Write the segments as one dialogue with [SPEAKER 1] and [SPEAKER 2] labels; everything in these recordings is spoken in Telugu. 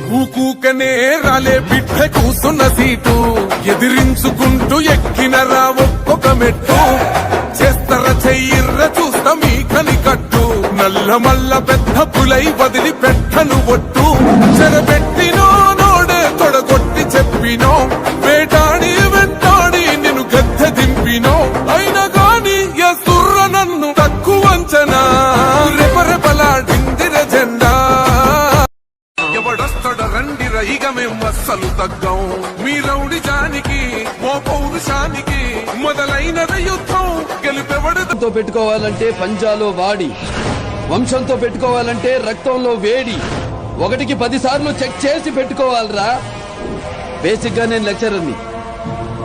[SPEAKER 1] ఊకూకనే రాలే బిడ్డ కూసున్న సీటు. ఎదిరించుకుంటూ ఎక్కినరా ఒక్కొక్క మెట్టు. చేస్తర చెయ్యిర్ర చూస్తా మీ కని కట్టు నల్ల మల్ల పెద్ద పులై వదిలి పెట్టను ఒట్టు. చెరబెట్టిన ఎవడొస్తడ రండి రైగ మేం అస్సలు తగ్గం. మీ రౌడి జానికి ఓ పౌరుషానికి మొదలైనద యుద్ధం.
[SPEAKER 2] గెలిపెవడతో పెట్టుకోవాలంటే పంజాలో వాడి. వంశంతో పెట్టుకోవాలంటే రక్తంలో వేడి. ఒకటికి పదిసార్లు చెక్ చేసి పెట్టుకోవాలరా. బేసిక్గా నేను లెక్చరర్ని.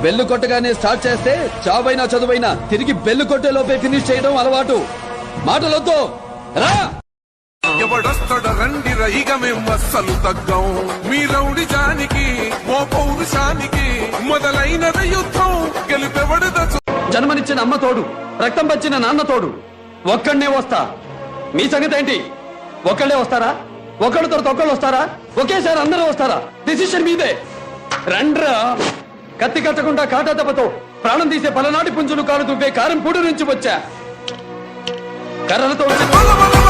[SPEAKER 2] బెల్లు కొట్టగానే స్టార్ట్ చేస్తే చావైనా చదువైనా తిరిగి బెల్లు కొట్టే లోపే ఫినిష్ చేయడం అలవాటు. మాటలొద్దు. రా!
[SPEAKER 1] ఎవడొస్తడ రండి రైగ మేం అస్సలు తగ్గం. మీ రౌడి జానికి ఓ పౌరుషానికి మొదలైనద యుద్ధం గెలుపెవడద
[SPEAKER 2] జన్మనిచ్చిన అమ్మ తోడు రక్తం పచ్చిన నాన్న తోడు ఒక్కడనే వస్తా. మీ సంగతి ఏంటి? ఒక్కళ్ళే వస్తారా? ఒకళ్ళ తర్వాత ఒకళ్ళు వస్తారా? ఒకేసారి అందరూ వస్తారా? డిసిషన్ మీదే. రండ్రా. కత్తి కట్టకుండా కాటా దెబ్బతో ప్రాణం తీసే పలనాటి పుంజులు కాలు దువ్వే కారం పూడి నుంచి వచ్చా. కర్రలతో వచ్చే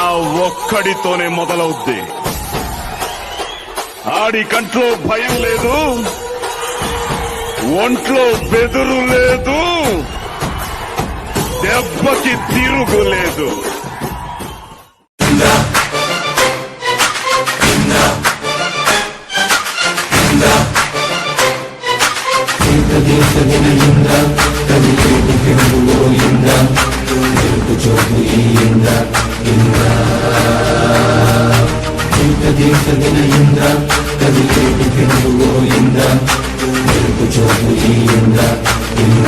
[SPEAKER 3] నా ఒక్కడితోనే మొదలవుద్ది ఆడి కంట్లో భయం లేదు ఒంట్లో బెదురు లేదు దెబ్బకి తిరుగు లేదు
[SPEAKER 4] ಸಗನೆಯಿಂದ ಕವಿತೆ ಬಿಡುವೋ ಇಂದ ಬೆಳಕು ಚೋಪುಜಿಯಿಂದ ಇಂದ